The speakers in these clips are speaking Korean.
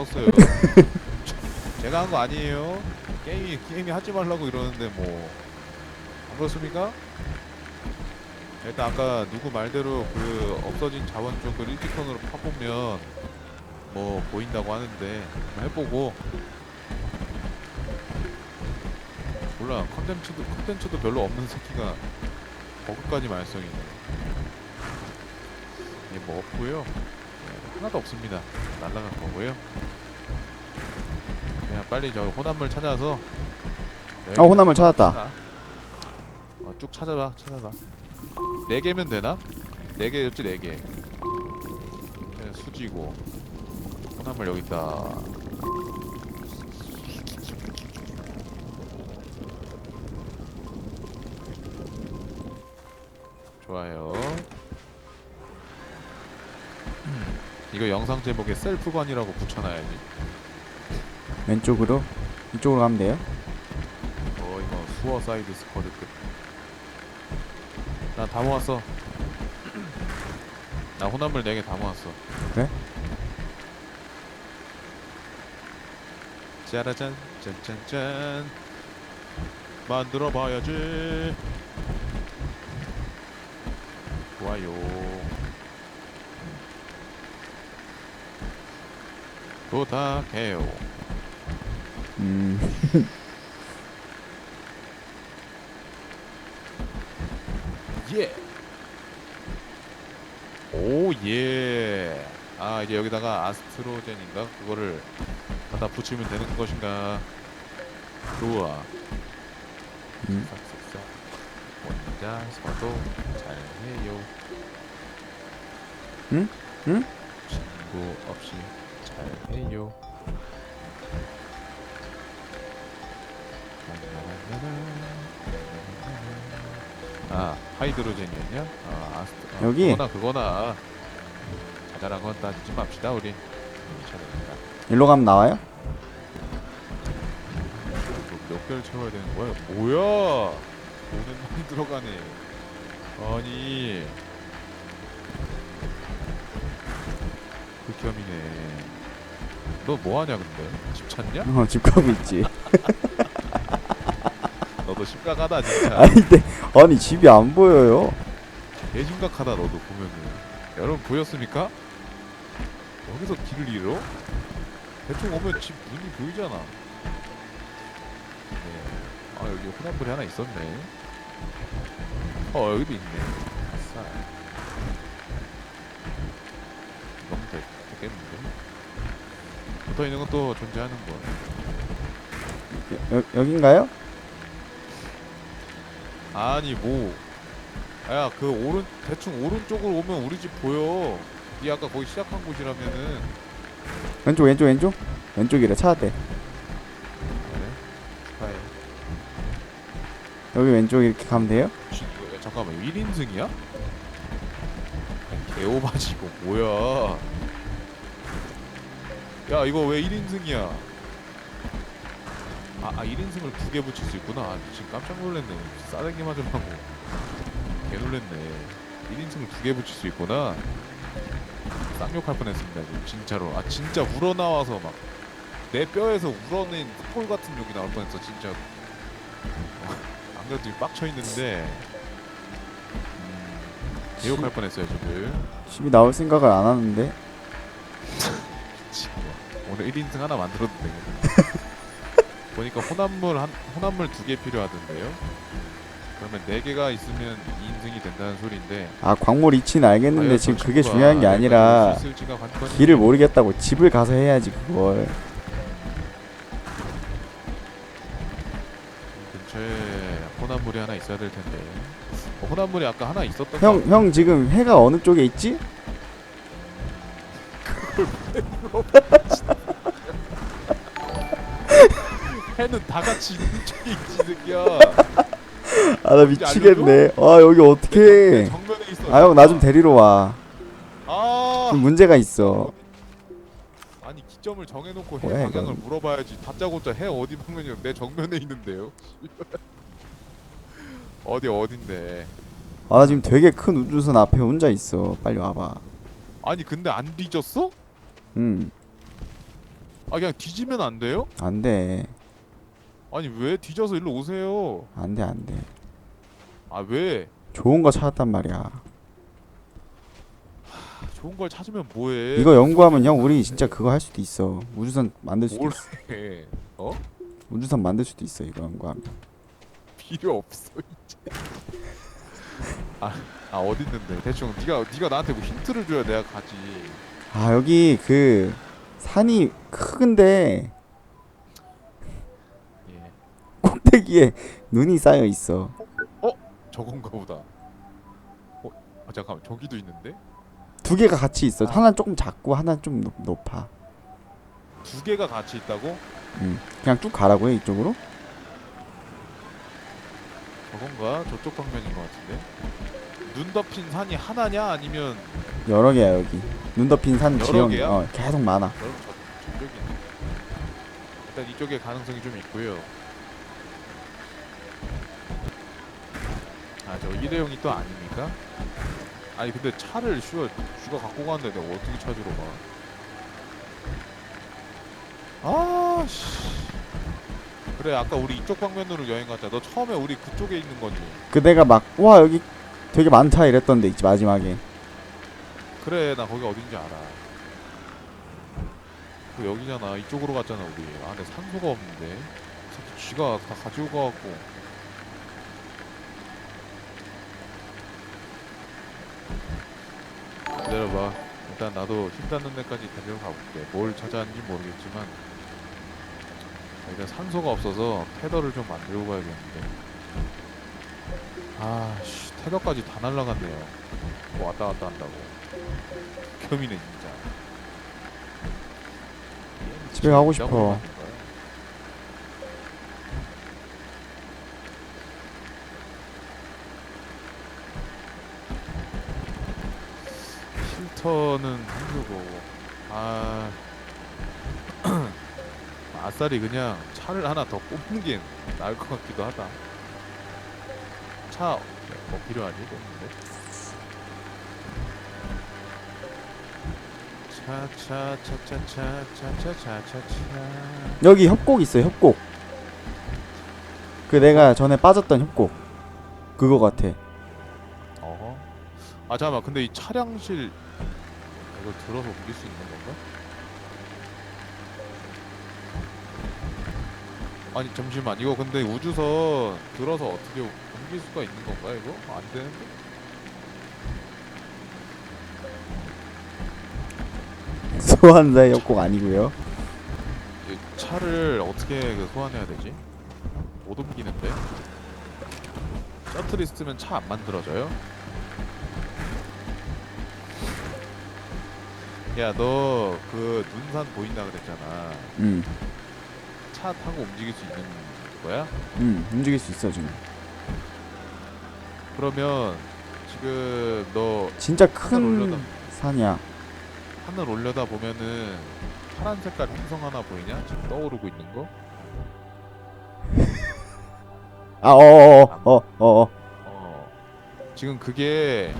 먹었어요. 제가 한 거 아니에요. 게임이 게임이 하지 말라고 이러는데 뭐 안 그렇습니까? 일단 아까 누구 말대로 그 없어진 자원 쪽을 일직선으로 파보면 뭐 보인다고 하는데 한번 해보고 몰라 컨텐츠도 컨텐츠도 별로 없는 새끼가 버그까지 말썽이네. 이뭐 없고요. 네, 하나도 없습니다. 날라간 거고요. 빨리 저 호남물 찾아서 어, 호남물 찾았다. 어, 쭉 찾아봐, 찾아봐. 네 개면 되나? 네 개였지, 네 개. 그냥 수지고 호남물 여기 있다. 좋아요. 이거 영상 제목에 셀프건이라고 붙여놔야지. 왼쪽으로 이쪽으로 가면 돼요. 어 이거 수어사이드 스쿼드 끝. 나다 모았어. 나 호남물 4개 다 모았어. 그래? 짜라잔 짠짠짠 만들어 봐야지. 좋아요. 부탁해요. 음, 예. 오 예. 아 이제 여기다가 아스트로젠인가 그거를 갖다 붙이면 되는 것인가. 좋아. 음. 싹싹싹. 혼자서도 잘해요. 응? 응? 친구 없이 잘해요. 아 하이드로젠이었냐? 아 아스트 아, 여기? 그거나 그거나 자잘한 건 따지지 맙시다 우리 괜찮습니다 일로 가면 나와요? 몇 개를 채워야 되는 거야? 뭐야 돈은 많이 들어가네 아니 극혐이네 너 뭐하냐 근데? 집 찾냐? 어, 집 가고 있지. 너도 심각하다 진짜 아니, 근데, 아니, 집이 안 보여요. 개 심각하다 너도 보면은 여러분 보였습니까? 여기서 길을 잃어? 대충 오면 집 문이 보이잖아 네. 아 여기 호남불이 하나 있었네 어 여기도 있네 아싸 너무 되, 되겠는데 붙어 있는 건또 존재하는 거야 여, 여긴가요? 아니 뭐 야 그 오른 대충 오른쪽으로 오면 우리 집 보여 니 아까 거기 시작한 곳이라면은 왼쪽, 왼쪽, 왼쪽? 왼쪽이래. 그래? 축하해 여기 왼쪽 이렇게 가면 돼요? 지- 야, 잠깐만 1인승이야? 개오바지 이거 뭐야 야 이거 왜 1인승이야 아, 아 1인승을 두 개 붙일 수 있구나. 아, 지금 깜짝 놀랐네. 싸대기 맞으려고. 개 놀랬네. 1인승을 두 개 붙일 수 있구나. 쌍욕할 뻔했습니다 지금. 진짜로. 아 진짜 우러나와서 막 내 뼈에서 우러낸 폴 같은 욕이 나올 뻔했어 진짜 어, 안 그래도 지금 빡쳐 있는데. 음, 개욕할 뻔했어요 지금. 집이 나올 생각을 안 하는데. 오늘 1인승 하나 만들어도 되겠네 보니까 혼합물 한 혼합물 두 개 필요하던데요 그러면 네 개가 있으면 2인승이 된다는 소리인데 아, 광물 위치는 알겠는데 지금 저 그게 중요한 게 아니라. 길을 모르겠다고 집을 가서 해야지, 그걸. 근처에 혼합물이 하나 있어야 될 텐데 어, 혼합물이 아까 하나 있었던 형, 형 지금 해가 어느 쪽에 있지? 해는 다 같이 있는 쪽에 있지 새끼야 아, 나 미치겠네. 아, 여기 어떡해. 정면에 있어 아, 형, 나 좀 데리러 와. 아 좀 문제가 있어. 아니 기점을 정해놓고 해 뭐야, 방향을 이건. 물어봐야지 다짜고짜 해 어디 방면이요 내 정면에 있는데요 어디 어딘데 아, 나 지금 되게 큰 우주선 앞에 혼자 있어. 빨리 와봐. 아니 근데 안 뒤졌어? 응. 아 그냥 뒤지면 안 돼요? 안 돼 아니 왜 뒤져서 일로 오세요? 안 돼 안 돼 아 왜? 좋은 거 찾았단 말이야 아, 좋은 걸 찾으면 뭐해? 이거 연구하면 형 우리 진짜 그거 할 수도 있어 우주선 만들 수도 뭘 있어 해? 어? 우주선 만들 수도 있어 이거 연구하면 필요 없어 이제. 아, 아 어디 있는데? 대충 네가 네가 나한테 뭐 힌트를 줘야 내가 가지. 아 여기 그 산이 큰데 예, 꼭대기에 눈이 쌓여 있어 저건가 보다. 어, 아, 잠깐만 저기도 있는데 두 개가 같이 있어 아. 하나는 조금 작고 하나는 좀 높, 높아 두 개가 같이 있다고? 음. 그냥 쭉 가라고요 이쪽으로 저건가? 저쪽 방면인 것 같은데. 눈 덮인 산이 하나냐 아니면 여러 개야 여기 눈 덮인 산 여러 개야? 어, 계속 많아 여러분 저 저쪽이 있네. 일단 이쪽에 가능성이 좀 있고요. 아저 일회용이 또 아닙니까? 아니 근데 차를 슈가 슈가 갖고 가는데 내가 어떻게 찾으러 가? 아씨. 그래 아까 우리 이쪽 방면으로 여행 가자. 너 처음에 우리 그쪽에 있는 거지. 그 내가 막 와 여기 되게 많다 이랬던데 있지 마지막에 그래 나 거기 어딘지 알아. 그 여기잖아. 이쪽으로 갔잖아 우리. 아 근데 산소가 없는데. 새끼 쥐가 다 가지고 가갖고. 기다려봐. 일단 나도 힘 닿는 데까지 데리러 가볼게. 뭘 찾아왔는지 모르겠지만 일단 산소가 없어서 테더를 좀 만들고 가야겠는데. 아씨 테더까지 다 날라갔네요. 뭐 왔다 갔다 한다고. 겸이네 진짜. 집에 가고 싶어. 필터는 한두고 아 아싸리 그냥 차를 하나 더 꼽는 게 나을 것 같기도 하다. 차 뭐 필요하니? 꼽는데? 차차차차차차차차차 여기 협곡 있어 협곡 그 내가 전에 빠졌던 협곡 그거 같아 어허. 아 잠깐만 근데 이 차량실 이걸 들어서 옮길 수 있는 건가? 아니 잠시만 이거 근데 우주선 들어서 어떻게 옮길 수가 있는 건가 이거? 안 되는데? 소환사의 협곡 아니고요 이 차를 어떻게 그 소환해야 되지? 못 옮기는데? 셔틀 있으면 차 안 만들어져요? 야 너 그 눈산 보인다 그랬잖아 음, 차 타고 움직일 수 있는 거야? 음 움직일 수 있어 지금 그러면 지금 너 진짜 하늘 올려다 큰 산이야 하늘 올려다 보면은 파란 색깔 행성 하나 보이냐? 지금 떠오르고 있는 거? 아 어 어 어 어 어 어. 지금 그게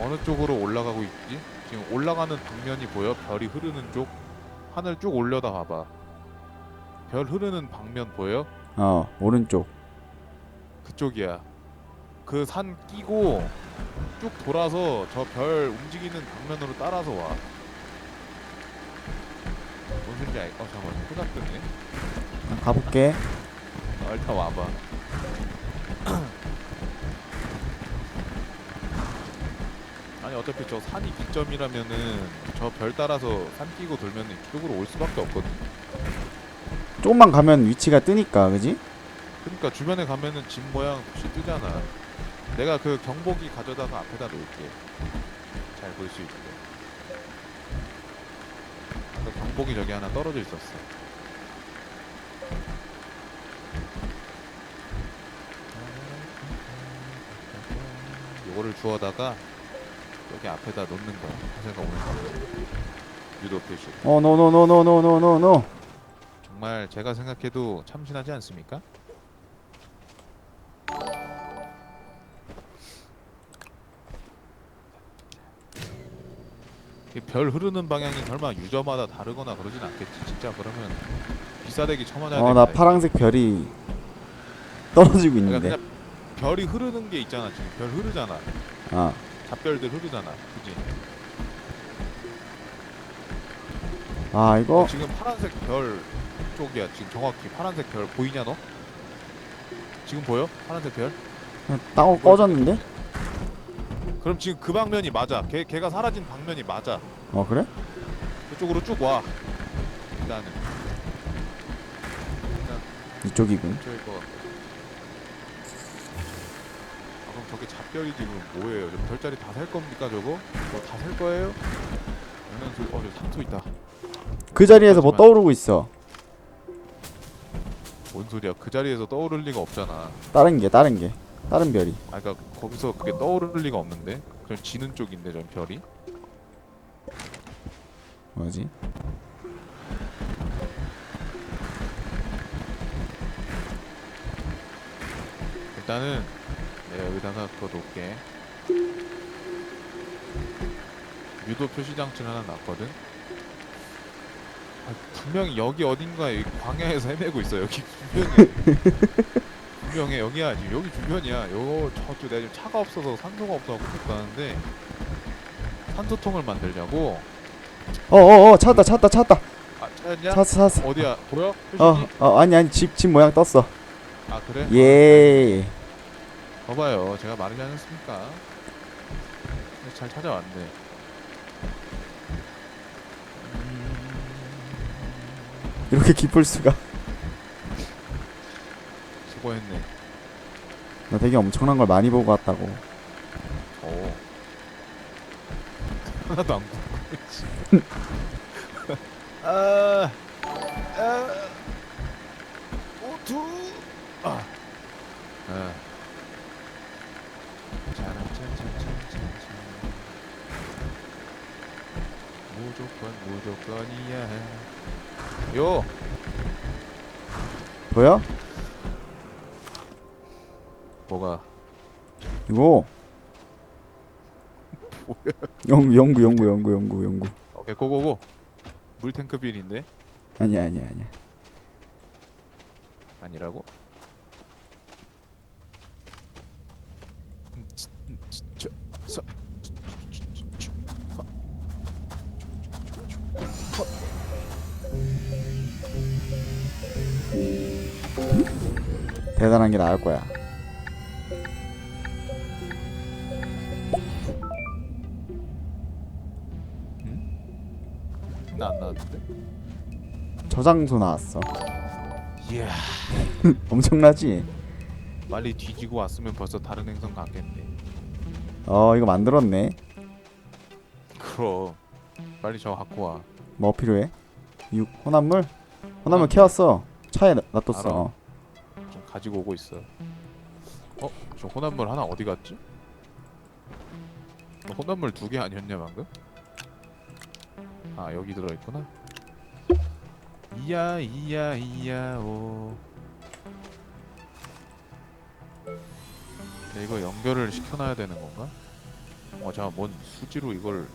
어느 쪽으로 올라가고 있지? 지금 올라가는 방면이 보여? 별이 흐르는 쪽? 하늘 쭉 올려다 봐봐. 별 흐르는 방면 보여? 어 오른쪽 그쪽이야. 그 산 끼고 쭉 돌아서 저 별 움직이는 방면으로 따라서 와. 뭔 소리인지 알? 어 잠깐만 해가 뜨네. 가볼게 어, 일단 와봐. 아니 어차피 저 산이 기점이라면은 저 별 따라서 산 끼고 돌면은 이쪽으로 올 수밖에 없거든. 조금만 가면 위치가 뜨니까 그지? 그러니까 주변에 가면은 집 모양 혹시 뜨잖아. 내가 그 경보기 가져다가 앞에다 놓을게. 잘 볼 수 있게. 아까 경보기 저기 하나 떨어져 있었어. 요거를 주워다가 여기 앞에다 놓는 거야. 화살가 오는 거. 유도 표시. 어 노노노노노노노노 정말 제가 생각해도 참신하지 않습니까? 이별 흐르는 방향이 설마 유저마다 다르거나 그러진 않겠지. 진짜 그러면 비싸대기 쳐맞아야 어 나 되겠다, 파란색 별이 떨어지고 그러니까 있는데 그냥 별이 흐르는 게 있잖아 지금 별 흐르잖아 아 잡별들 흐르잖아 그지 아 이거 지금 파란색 별 쪽이야 지금 정확히 파란색 별 보이냐 너? 지금 보여? 파란색 별? 땅으로 꺼졌는데? 그럼 지금 그 방면이 맞아 걔, 걔가 사라진 방면이 맞아 어 그래? 그쪽으로 쭉 와 일단은 이쪽이군 저 이거 아 저게 잡별이 지금 뭐예요? 저 별자리 다 살 겁니까 저거? 뭐 다 살 거예요? 연연 소리 어저 산소 있다 그 자리에서 뭐 떠오르고 있어 뭔 소리야 그 자리에서 떠오를 리가 없잖아 다른 게 다른 게 다른 별이 아 그니까 거기서 그게 떠오를 리가 없는데 그럼 지는 쪽인데 전 별이 뭐지? 일단은 내가 여기다가 그거 놓을게. 유도 표시 장치를 하나 놨거든? 아, 분명히 여기 어딘가에 이 광야에서 헤매고 있어 여기 분명히 분명해 여기야 지금 여기 주변이야. 요 저쪽 내가 지금 차가 없어서 산소가 없어서 못 가는데 산소통을 만들자고. 어어어 찾았다 찾았다 찾았다. 아 찾았냐? 찾았어 찾았어. 어디야? 보여? 표시지? 어, 어 아니 아니 집 집 모양 떴어. 아 그래? 예 봐봐요. 제가 말하지 않았습니까? 잘 찾아왔네. 이렇게 기쁠 수가? 수고했네. 나 되게 엄청난 걸 많이 보고 왔다고. 오 하나도 안 궁금했지. 아, 아, 오투 아, 아. 짜라짠짠짠짠짠. 무조건 무조건이야. 요! 보여? 뭐가? 이거? 연구 연구 연구 연구 연구 연구. 오케이 고고고 물탱크 빌인데? 아니야 아니야 아니야 아니라고? 대단한 게 나을 거야 나안 나왔는데? 저장소 나왔어 이야 엄청나지? 빨리 뒤지고 왔으면 벌써 다른 행성 갔겠네 어 이거 만들었네 그럼 빨리 저거 갖고 와 뭐 필요해? 육 혼합물? 혼합물 캐왔어 차에 놔- 놔뒀어 알아. 어. 좀 가지고 오고 있어 어? 저 혼합물 하나 어디 갔지? 너 혼합물 두 개 아니었냐 방금? 아 여기 들어있구나 이야 이야 이야 오 근데 이거 연결을 시켜놔야 되는 건가? 어 잠깐 뭔 수지로 이걸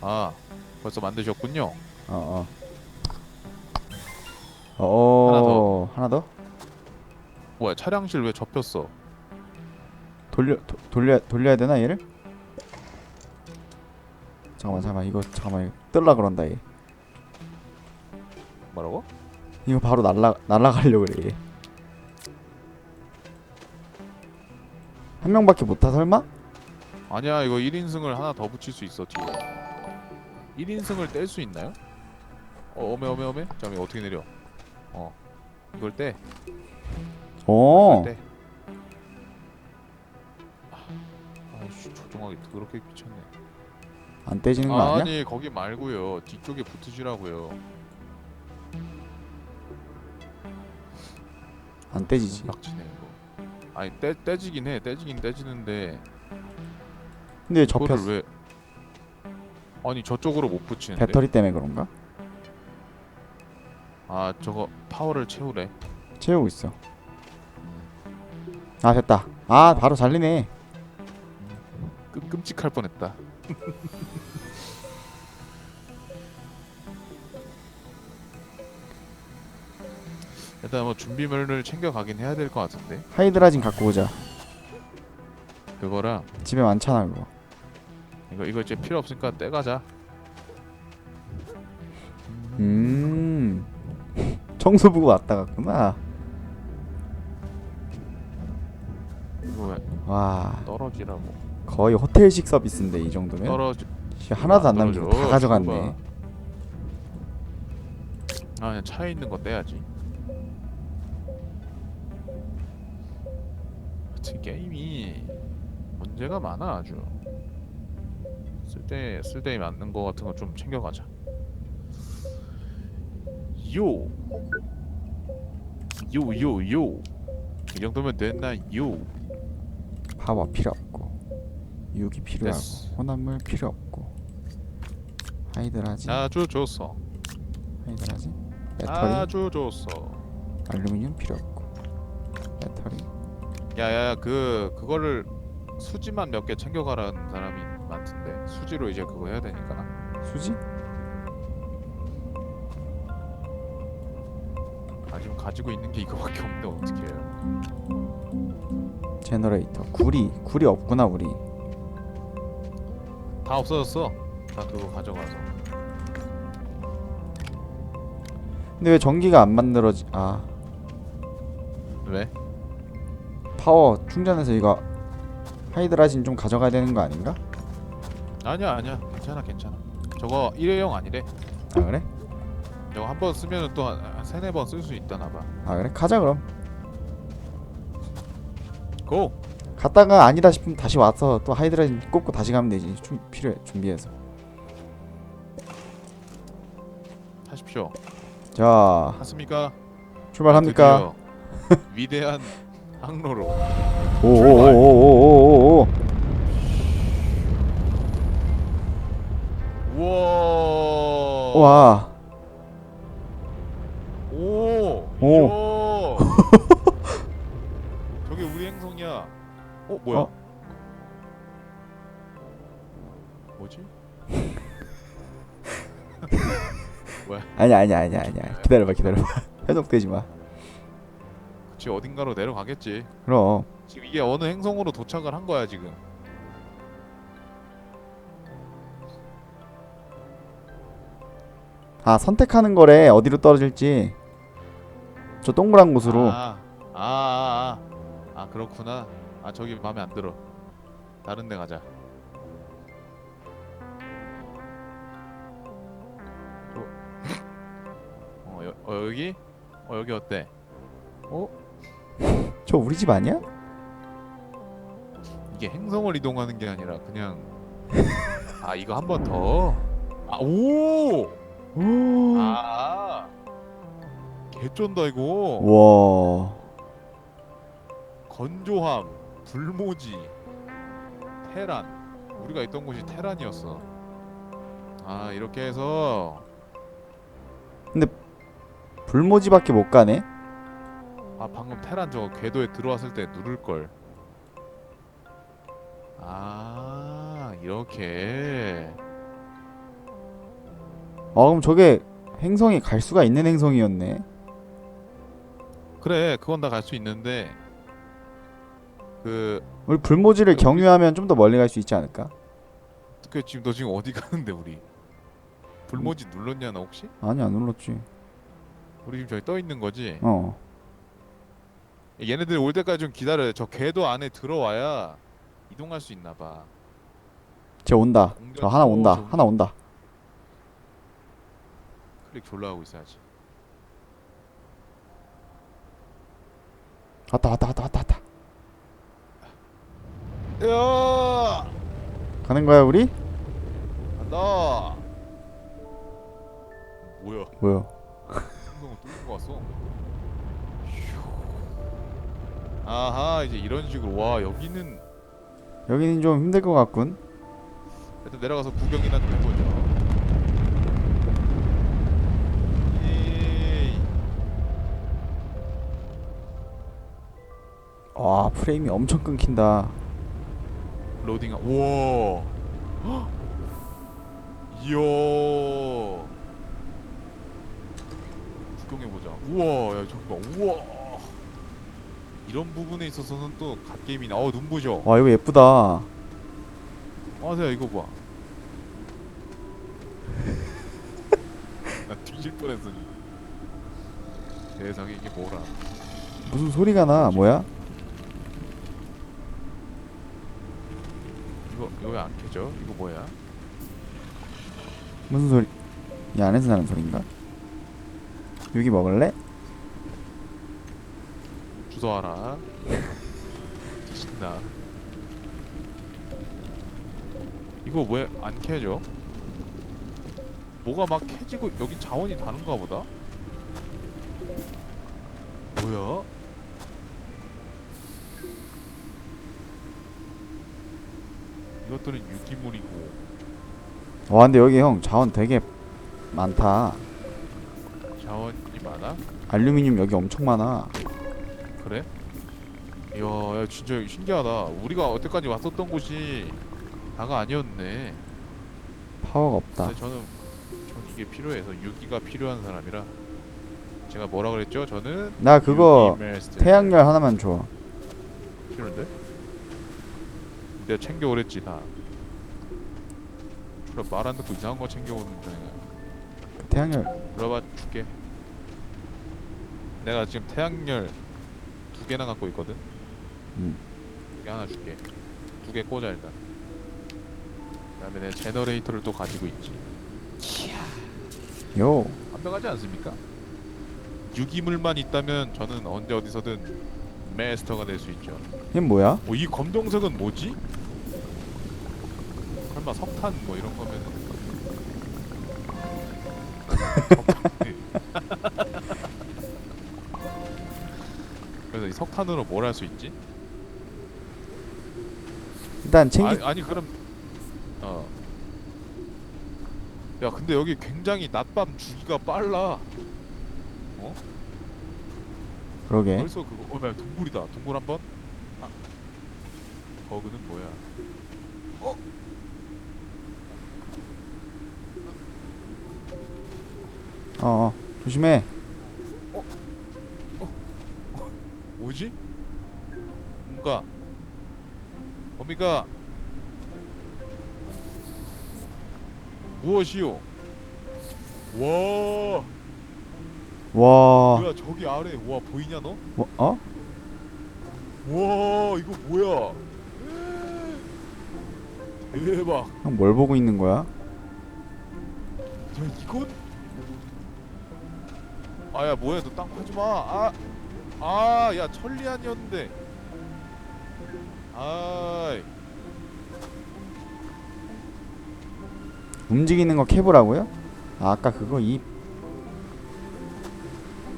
아 벌써 만드셨군요 어, 어. 어, 하나 더. 하나 더? 뭐야 차량실 왜 접혔어 돌려 도, 돌려 돌려야 되나 얘를? 잠깐만 잠깐만 이거 잠깐만 이거 뜰라 그런다 얘. 뭐라고? 이거 바로 날라 날라가려고 그래 얘. 한 명밖에 못 타 설마? 아니야 이거 1인승을 하나 더 붙일 수 있어 뒤에 1인승을 뗄 수 있나요? 어 어메 어메 어메 잠깐 이거 어떻게 내려 어 이걸 떼 어. 떼 아이씨 조종하기 더럽게 미쳤네 안 떼지는 거 아, 아니야? 아니 거기 말고요 뒤쪽에 붙으시라고요 안 떼지지. 빡치네 이거 아니 떼, 떼지긴 해 떼지긴 떼지는데 근데 그거를 접혔어. 왜 아니 저쪽으로 못 붙이는데 배터리 때문에 그런가? 아 저거 파워를 채우래 채우고 있어. 아 됐다. 아 바로 잘리네. 끔, 끔찍할 뻔했다. 일단 뭐 준비물을 챙겨가긴 해야 될 것 같은데. 하이드라진 갖고 오자. 그거랑 집에 많잖아 그거. 이거 이거 이제 필요 없으니까 떼가자. 음. 청소부고 왔다 갔구나. 와. 떨어지라고. 거의 호텔식 서비스인데 이 정도면? 떨어지 씨, 하나도 안 남기고 떨어져, 다 가져갔네. 아 그냥 차에 있는 거 떼야지. 하여튼 게임이 문제가 많아 아주. 쓸데 쓸데에 맞는 거 같은 거 좀 챙겨가자. 요. 요, 요, 요. 이 정도면 됐나? 요. 파워 필요 없고 유기 필요하고 됐어. 혼합물 필요 없고. 하이드라진 아주 좋소. 하이드라진 배터리. 아주 좋소. 알루미늄 필요 없고. 배터리. 야야야 그 그거를 수지만 몇 개 챙겨가라는 사람이 많던데. 수지로 이제 그거 해야 되니까. 수지? 아 지금 가지고 있는 게 이거밖에 없는데 어떻게 해요 제너레이터. 구리 구리 없구나 우리 다 없어졌어. 다 그거 가져가서. 근데 왜 전기가 안 만들어지 아. 왜? 파워 충전해서 이거 하이드라진 좀 가져가야 되는 거 아닌가? 아니야 아니야. 괜찮아 괜찮아. 저거 일회용 아니래? 아 그래? 저거 한 번 쓰면은 또한 세네 번 쓸 수 있다나 봐. 아 그래? 가자 그럼 고! 갔다가 아니다 싶으면 다시 와서 또 하이드라진 꽂고 다시 가면 되지 좀 필요해 준비해서 하십시오 자 하십니까? 출발합니까? 드디어 위대한 항로로 오오오오오오오 우와 와 오! 오. 어? 뭐야? 어? 뭐지? 아니야 아니야 아니야 아니야. 기다려봐 기다려봐. 현혹되지 마. 그치 어딘가로 내려가겠지. 그럼. 지금 이게 어느 행성으로 도착을 한 거야 지금. 아 선택하는 거래. 어디로 떨어질지. 저 동그란 곳으로. 아, 아, 아, 아, 아 그렇구나 아 저기 마음에 안 들어 다른 데 가자 어, 어, 여, 어 여기? 어 여기 어때? 저 우리 집 아니야? 이게 행성을 이동하는 게 아니라 그냥 아 이거 한 번 더? 아 오! 오. 아 개쩐다 이거 와 건조함, 불모지, 테란. 우리가 있던 곳이 테란이었어. 아 이렇게 해서 불모지밖에 못 가네 아 방금 테란 저거 궤도에 들어왔을 때 누를 걸. 아 이렇게. 아 그럼 저게 행성이 갈 수가 있는 행성이었네 그래 그건 다 갈 수 있는데 그, 우리 불모지를 경유하면 좀 더 멀리 갈 수 있지 않을까? 그 지금 너 지금 어디 가는데 우리? 불모지 음. 눌렀냐 너 혹시? 아니 안 눌렀지 우리 지금 저기 떠 있는 거지? 어 얘네들 올 때까지 좀 기다려. 저 궤도 안에 들어와야 이동할 수 있나 봐. 쟤 온다 저 하나 온다 좀- 하나 온다 클릭 졸라 하고 있어야지. 왔다 왔다 왔다 왔다 왔다 야! 가는 거야 우리? 간다. 뭐야? 뭐야 행성을 뚫고 왔어. 휴. 아하 이제 이런 식으로 와 여기는 여기는 좀 힘들 것 같군 일단 내려가서 구경이나 좀 해보죠. 에이. 와 프레임이 엄청 끊긴다 로딩. 우와. 헉! 이야. 적용해 보자. 우와, 야 잠깐, 우와. 이런 부분에 있어서는 또 갓게임이나. 어 눈부셔. 와 이거 예쁘다 아세요 이거 봐. 나 뒤질 뻔했어. 지금. 세상에 이게 뭐라? 무슨 소리가 나 뭐야 이거 왜 안 켜져? 이거 뭐야? 무슨 소리 이 안에서 나는 소린가 여기 먹을래 주소하라. 신나. 이거 왜 안 켜져? 뭐가 막 켜지고 여기 자원이 다른가 보다. 뭐야? 이것들은 유기물이고 와 근데 여기 형 자원 되게 많다 자원이 많아? 알루미늄 여기 엄청 많아 그래? 이야, 야, 진짜 신기하다. 우리가 어때까지 왔었던 곳이 다가 아니었네. 파워가 없다 근데 저는 전 이게 필요해서 유기가 필요한 사람이라 제가 뭐라 그랬죠? 저는 나 그거. 태양열 하나만 줘 필요한데? 내가 챙겨 오랬지 다. 주로 말안 듣고 이상한 거 챙겨 오는데 그 태양열 들어봐 줄게. 내가 지금 태양열 두 개나 갖고 있거든. 음. 두개 하나 줄게. 두 개 꽂아 일단. 그 다음에 내 제너레이터를 또 가지고 있지. 요 완벽하지 않습니까? 유기물만 있다면 저는 언제 어디서든 메스터가 될 수 있죠. 이건 뭐야 어, 이 검정색은 뭐지? 설마 석탄 뭐 이런 석탄. 그래서 이 석탄으로 뭘 할 수 있지? 일단 챙기 아니, 아니 그럼 어. 야 근데 여기 굉장히 낮밤 주기가 빨라. 어? 그러게 벌써 그거 어, 뭐야 동굴이다. 동굴 한번. 아. 버그는 뭐야? 어 어 조심해 뭐지? 뭔가 범위가 무엇이요? 와, 와 뭐야 저기 아래 와 보이냐 너? 뭐, 어? 와 이거 뭐야? 대박. 형 뭘 보고 있는 거야? 야 이건? 아야 뭐야 너 땅 파지 마. 아, 아, 야 천리안이었는데. 아이, 움직이는 거 캐보라고요? 아, 아까 그거 이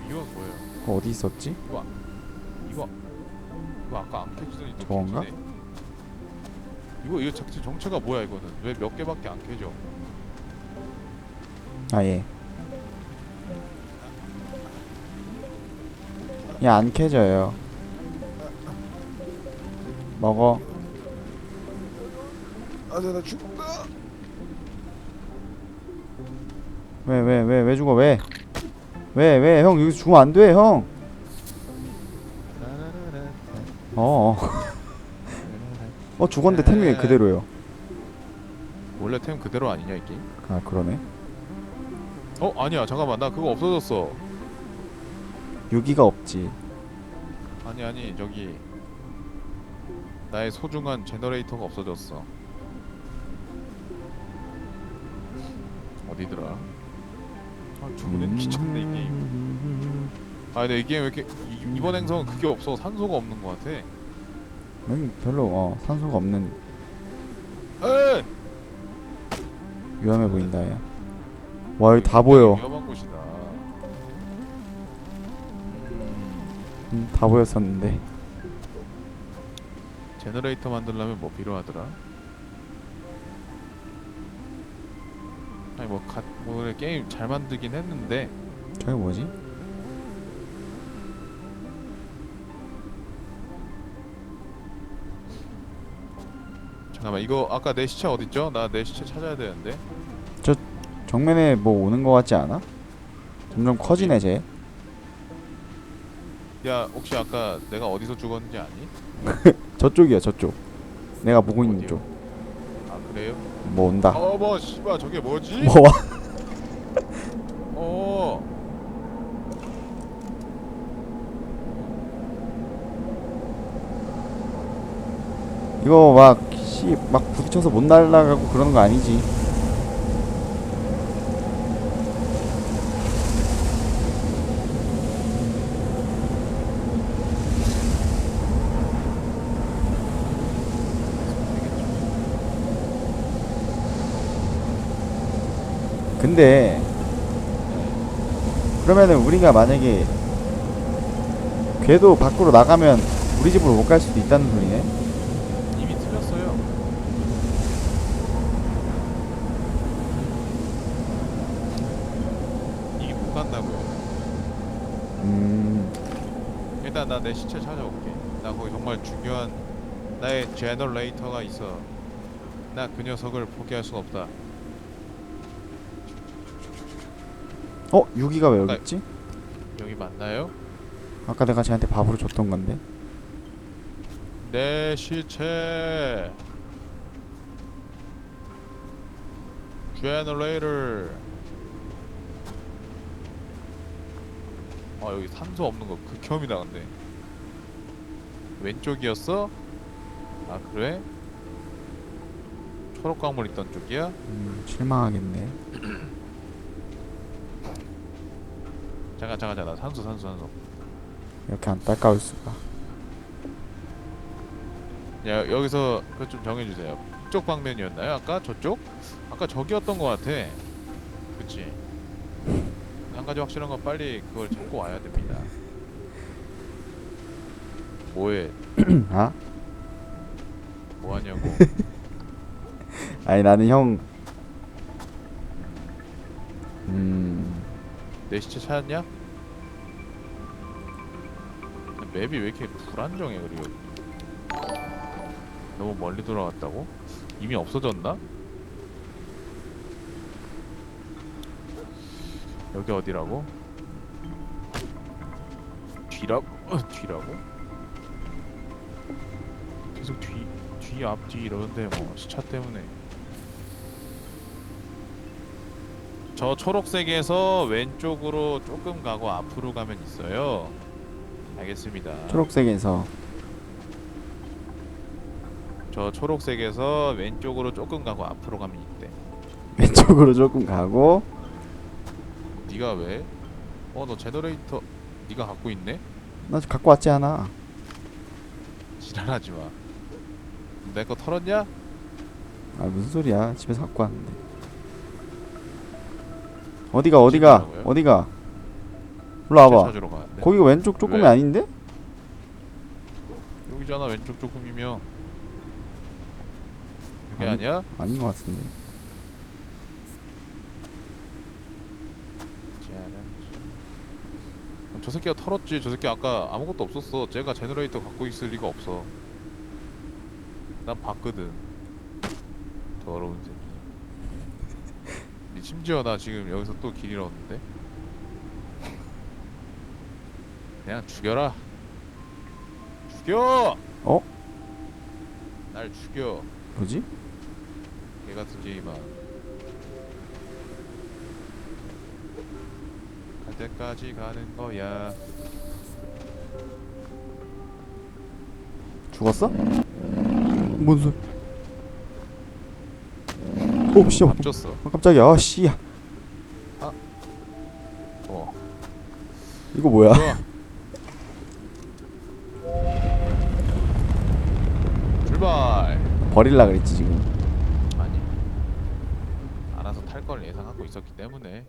이건 뭐야? 그거 어디 있었지? 이거 이거 아까 안 켜지더니 또 저건가? 켜지네. 이거 이거 자체 정체가 뭐야 이거는 왜 몇 개밖에 안 켜져? 아 예. 야, 안 캐져요. 먹어. 아나 죽는다. 왜, 왜, 왜, 왜 죽어, 왜? 왜, 왜, 형, 여기서 죽으면 안 돼, 형! 어, 어. 어, 죽었는데 템이 왜 그대로요? 원래 템 그대로 아니냐 이 게임? 아, 그러네. 어 아니야 잠깐만 나 그거 없어졌어. 유기가 없지. 아니 아니 저기 나의 소중한 제너레이터가 없어졌어. 어디더라? 아 주문은 귀찮네 이 게임. 아 근데 이 게임 왜 이렇게 이, 이번 행성은 그게 없어 산소가 없는 것 같아. 여기 별로, 어, 산소가 없는, 에이! 위험해 보인다, 야. 와, 여기 다 보여. 위험한 곳이다. 음, 다 보였었는데. 제너레이터 만들려면 뭐 필요하더라? 아니 뭐, 가, 뭐 그래, 게임 잘 만들긴 했는데 저게 뭐지? 잠깐만 이거 아까 내 시체 어딨죠? 나 내 시체 찾아야 되는데 정면에 뭐 오는 거 같지 않아? 점점 커지네, 쟤. 야 혹시 아까 내가 어디서 죽었는지 아니? 저쪽이야 저쪽 내가 보고 있는 어디요? 쪽아 그래요? 뭐 온다 어머 씨발 저게 뭐지? 뭐 와? 어 이거 막 씨 막 부딪혀서 못 날아가고 그러는 거 아니지 근데 그러면은 우리가 만약에 궤도 밖으로 나가면 우리 집으로 못 갈 수도 있다는 소리네 이미 틀렸어요. 이게 못 간다고요. 음 일단 나 내 시체 찾아올게. 나 거기 정말 중요한 나의 제너레이터가 있어. 나 그 녀석을 포기할 수 없다. 어? 유기가 왜 여기 아, 있지? 여기 맞나요? 아까 내가 쟤한테 밥으로 줬던 건데 내 시체. 제너레이터. 아 여기 산소 없는 거 극혐이다 근데. 왼쪽이었어? 아 그래? 초록 광물 있던 쪽이야? 음 실망하겠네 잠깐 잠깐 잠깐 산소 산소 산소. 이렇게 안타까울 수가 야 여기서 그거 좀 정해주세요. 이쪽 방면이었나요? 아까 저쪽? 아까 저기였던 것 같아. 그치? 한 가지 확실한 건 빨리 그걸 찾고 와야 됩니다. 뭐해? 아? 뭐하냐고? 아니 나는 형 내 시체 찾았냐? 맵이 왜 이렇게 불안정해 그리고 너무 멀리 돌아갔다고? 이미 없어졌나? 여기 어디라고? 뒤라고? 어, 뒤라고? 계속 뒤, 뒤, 앞, 뒤 이러는데 뭐 시차 때문에 저 초록색에서 왼쪽으로 조금 가고 앞으로 가면 있어요. 알겠습니다. 초록색에서 저 초록색에서 왼쪽으로 조금 가고 앞으로 가면 있대. 왼쪽으로 조금 가고 네가 왜? 어 너 제너레이터 네가 갖고 있네? 나 지금 갖고 왔지 않아 지랄하지 마. 내 거 털었냐? 아 무슨 소리야 집에서 갖고 왔는데 어디가 어디가 집이라고요? 어디가 일로 와봐 찾으러 가는데. 거기가 왼쪽 조금이 왜? 아닌데? 여기잖아 왼쪽 조금이면. 그게 아니. 아니야? 아닌 것 같은데 저 새끼가 털었지. 저 새끼 아까 아무것도 없었어. 쟤가 제너레이터 갖고 있을 리가 없어. 난 봤거든. 더러운. 니 심지어 나 지금 여기서 또 길 잃었는데. 그냥 죽여라. 죽여. 어? 날 죽여. 뭐지? 개 같은 게임아. 갈 때까지 가는 거야. 죽었어? 뭔 소리 오 씨, 어, 앞졌어. 어, 깜짝이야 아 씨야 어. 이거 뭐야. 출발. 버릴라 그랬지 지금 아니. 알아서 탈 걸 예상하고 있었기 때문에